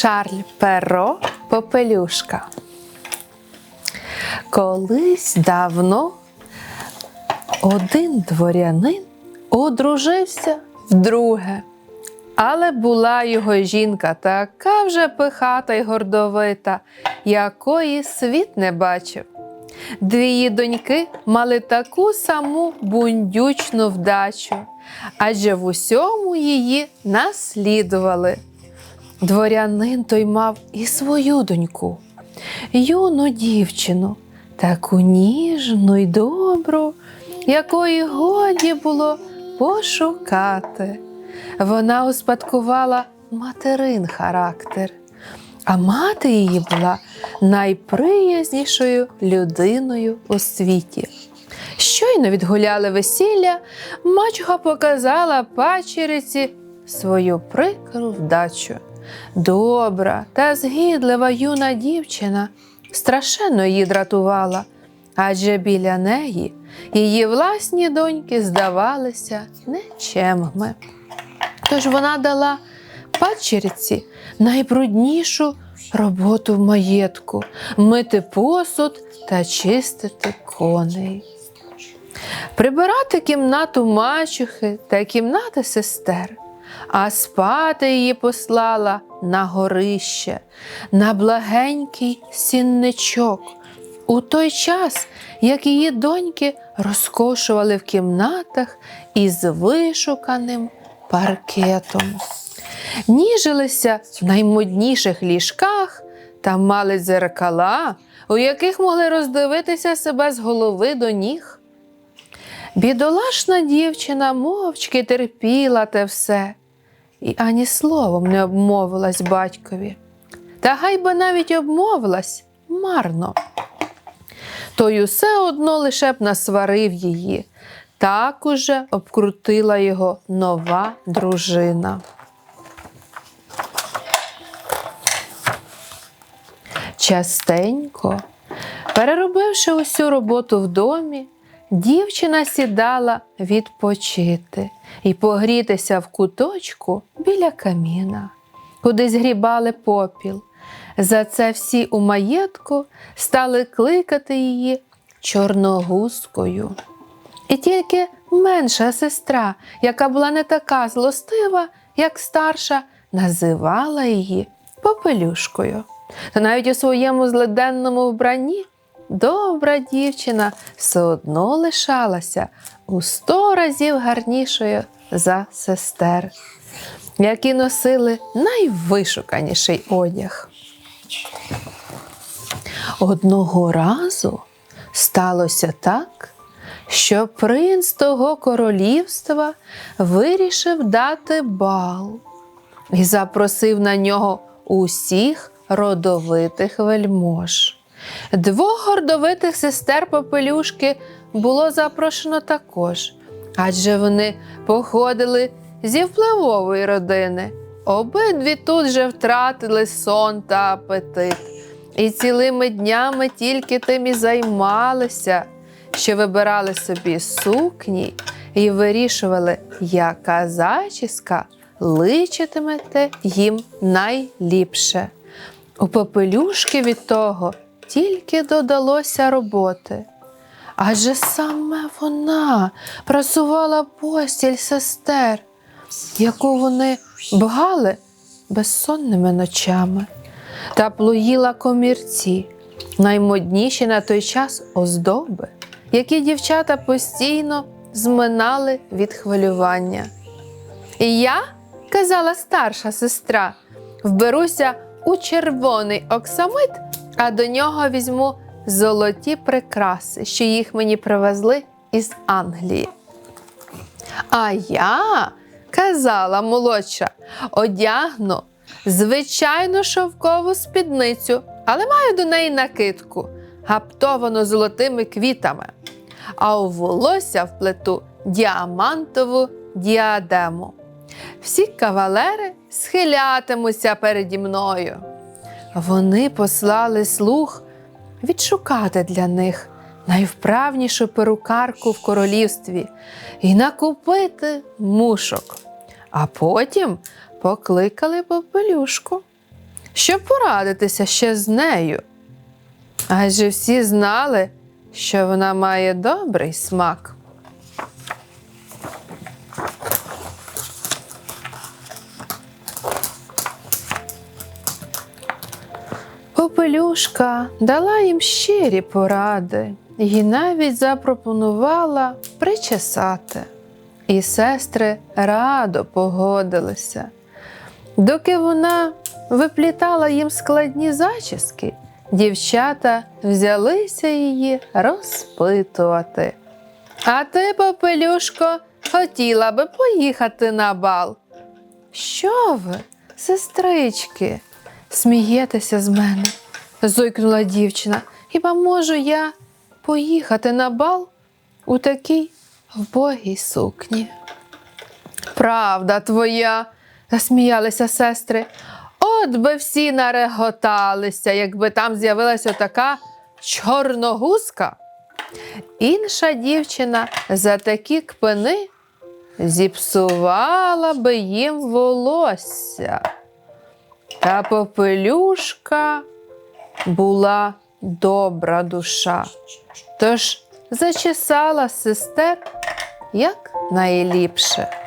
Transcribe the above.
Шарль Перо Попелюшка. Колись давно один дворянин одружився вдруге. Але була його жінка така вже пихата й гордовита, якої світ не бачив. Дві її доньки мали таку саму бундючну вдачу, адже в усьому її наслідували. Дворянин той мав і свою доньку, юну дівчину, таку ніжну й добру, якої годі було пошукати. Вона успадкувала материн характер, а мати її була найприязнішою людиною у світі. Щойно відгуляли весілля, мачуха показала пачериці свою прикру вдачу. Добра та згідлива юна дівчина страшенно її дратувала, адже біля неї її власні доньки здавалися нечемними. Тож вона дала падчериці найбруднішу роботу в маєтку мити посуд та чистити коней. Прибирати кімнату мачухи та кімнати сестер, а спати її послала на горище, на благенький сінничок. У той час, як її доньки розкошували в кімнатах із вишуканим паркетом, ніжилися в наймодніших ліжках та мали дзеркала, у яких могли роздивитися себе з голови до ніг. Бідолашна дівчина мовчки терпіла те все і ані словом не обмовилась батькові. Та гай би навіть обмовилась марно. Той усе одно лише б насварив її, так уже обкрутила його нова дружина. Частенько, переробивши усю роботу в домі, дівчина сідала відпочити і погрітися в куточку біля каміна, куди згрібали попіл. За це всі у маєтку стали кликати її чорногузкою. І тільки менша сестра, яка була не така злостива, як старша, називала її попелюшкою. Та навіть у своєму злиденному вбранні добра дівчина все одно лишалася у сто разів гарнішою за сестер, які носили найвишуканіший одяг. Одного разу сталося так, що принц того королівства вирішив дати бал і запросив на нього усіх родовитих вельмож. Двох гордовитих сестер Попелюшки було запрошено також, адже вони походили зі впливової родини. Обидві тут же втратили сон та апетит, і цілими днями тільки тим і займалися, що вибирали собі сукні і вирішували, яка зачіска личитиме їм найліпше. У попелюшки від того тільки додалося роботи. Адже саме вона прасувала постіль сестер, яку вони бгали безсонними ночами, та плуїла комірці, наймодніші на той час оздоби, які дівчата постійно зминали від хвилювання. І я, казала старша сестра, вберуся у червоний оксамит, а до нього візьму золоті прикраси, що їх мені привезли із Англії. А я, казала молодша, одягну звичайну шовкову спідницю, але маю до неї накидку, гаптовану золотими квітами, а у волосся вплету діамантову діадему. Всі кавалери схилятимуться переді мною. Вони послали слуг відшукати для них найвправнішу перукарку в королівстві і накупити мушок, а потім покликали попелюшку. щоб порадитися ще з нею. Адже всі знали, що вона має добрий смак. Попелюшка дала їм щирі поради і навіть запропонувала причесати. І сестри радо погодилися. Доки вона виплітала їм складні зачіски, дівчата взялися її розпитувати. А ти, попелюшко, хотіла би поїхати на бал? Що ви, сестрички, смієтеся з мене? зойкнула дівчина. Хіба можу я поїхати на бал у такій вбогій сукні? Правда твоя, засміялися сестри. От би всі нареготалися, якби там з'явилася така чорногузка. Інша дівчина за такі кпини зіпсувала би їм волосся. Та попелюшка була добра душа, тож зачесала сестер як найліпше.